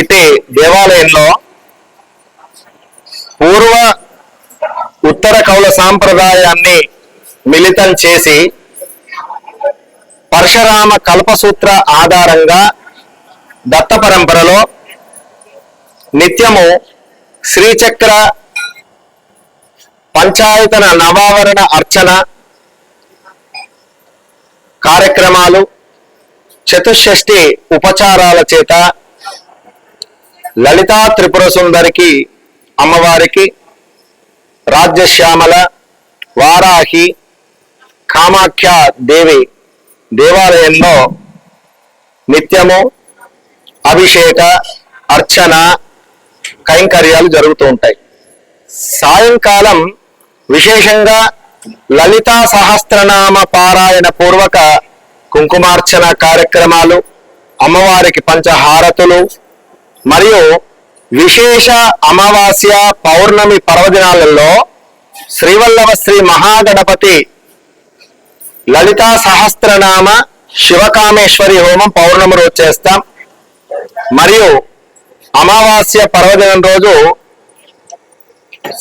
ఇటు దేవాలయంలో పూర్వ ఉత్తర కౌల సాంప్రదాయాన్ని మిళితం చేసి పరశురామ కల్పసూత్ర ఆధారంగా దత్త పరంపరలో నిత్యము శ్రీచక్ర పంచాయతన నవావరణ అర్చన కార్యక్రమాలు చతుషష్ఠి ఉపచారాల చేత లలితా త్రిపుర సుందరికి అమ్మవారికి రాజ్యశ్యామల వారాహి కామాఖ్య దేవి దేవాలయంలో నిత్యము అభిషేక అర్చన కైంకర్యాలు జరుగుతూ ఉంటాయి. సాయంకాలం విశేషంగా లలితా సహస్రనామ పారాయణ పూర్వక కుంకుమార్చన కార్యక్రమాలు అమ్మవారికి పంచహారతులు మరియు విశేష అమావాస్య పౌర్ణమి పర్వదినాలలో శ్రీవల్లభ శ్రీ మహాగణపతి లలితా సహస్రనామ శివకామేశ్వరి హోమం పౌర్ణమి రోజు చేస్తాం. మరియు అమావాస్య పర్వదినం రోజు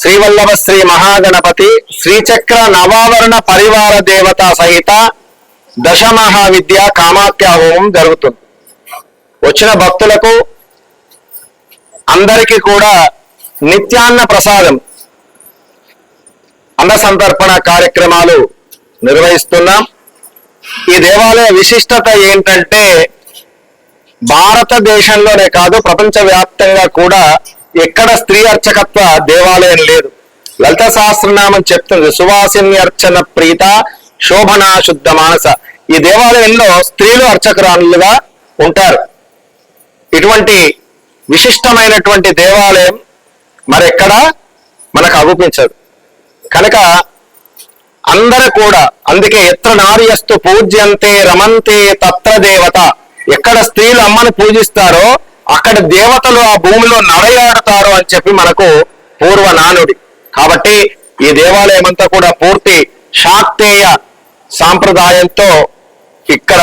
శ్రీవల్లభ శ్రీ మహాగణపతి శ్రీచక్ర నవావరణ పరివార దేవత సహిత దశ మహావిద్య కామాఖ్య హోమం జరుగుతుంది. వచ్చిన భక్తులకు అందరికీ కూడా నిత్యాన్న ప్రసాదం. అన్న సంతర్పణ కార్యక్రమాలు నిర్వహిస్తున్నాం. ఈ దేవాలయ విశిష్టత ఏంటంటే భారతదేశంలోనే కాదు ప్రపంచ వ్యాప్తంగా కూడా ఎక్కడ స్త్రీ అర్చకత్వ దేవాలయం లేదు. లలిత సహస్రనామం చెప్తుంది సువాసిని అర్చన ప్రీత శోభనా శుద్ధ మానస. ఈ దేవాలయంలో స్త్రీలు అర్చకురాలుగా ఉంటారు. ఇటువంటి విశిష్టమైనటువంటి దేవాలయం మరెక్కడ మనకు అగుపించదు. కనుక అందరూ కూడా అందుకే ఎత్ర నార్యస్తు పూజ్యంతే రమంతే తత్ర దేవత ఎక్కడ స్త్రీలు అమ్మను పూజిస్తారో అక్కడ దేవతలు ఆ భూమిలో నడయాడుతారు అని చెప్పి మనకు పూర్వ నానుడి కాబట్టి ఈ దేవాలయం అంతా కూడా పూర్తి శాక్తేయ సాంప్రదాయంతో ఇక్కడ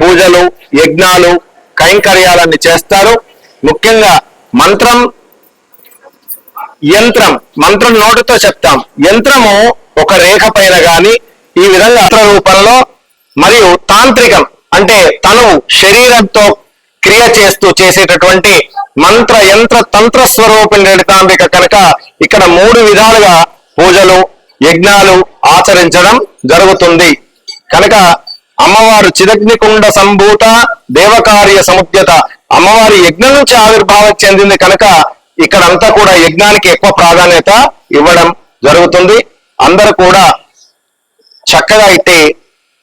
పూజలు యజ్ఞాలు కైంకర్యాలన్నీ చేస్తారు. ముఖ్యంగా మంత్రం యంత్రం మంత్రం నోటితో చెప్తాం. యంత్రము ఒక రేఖ పైన గాని ఈ విధంగా యంత్ర రూపంలో మరియు తాంత్రికం అంటే తను శరీరంతో క్రియ చేస్తూ చేసేటటువంటి మంత్ర యంత్ర తంత్ర స్వరూపం లలితాంబిక కనుక ఇక్కడ మూడు విధాలుగా పూజలు యజ్ఞాలు ఆచరించడం జరుగుతుంది. కనుక అమ్మవారు చిరగ్నికుండ సంభూత దేవకార్య సముద్యత అమ్మవారి యజ్ఞం నుంచి ఆవిర్భావం చెందింది కనుక ఇక్కడంతా కూడా యజ్ఞానికి ఎక్కువ ప్రాధాన్యత ఇవ్వడం జరుగుతుంది. అందరూ కూడా చక్కగా అయితే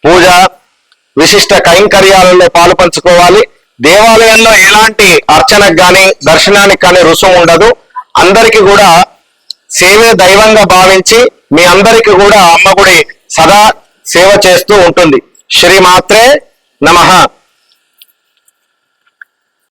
పూజ విశిష్ట కైంకర్యాలలో పాలు పంచుకోవాలి దేవాలయంలో ఎలాంటి అర్చనకు కానీ దర్శనానికి కానీ రుసుము ఉండదు. అందరికీ కూడా సేవే దైవంగా భావించి మీ అందరికీ కూడా అమ్మ గుడి సదా సేవ చేస్తూ ఉంటుంది. శ్రీమాత్రే నమ.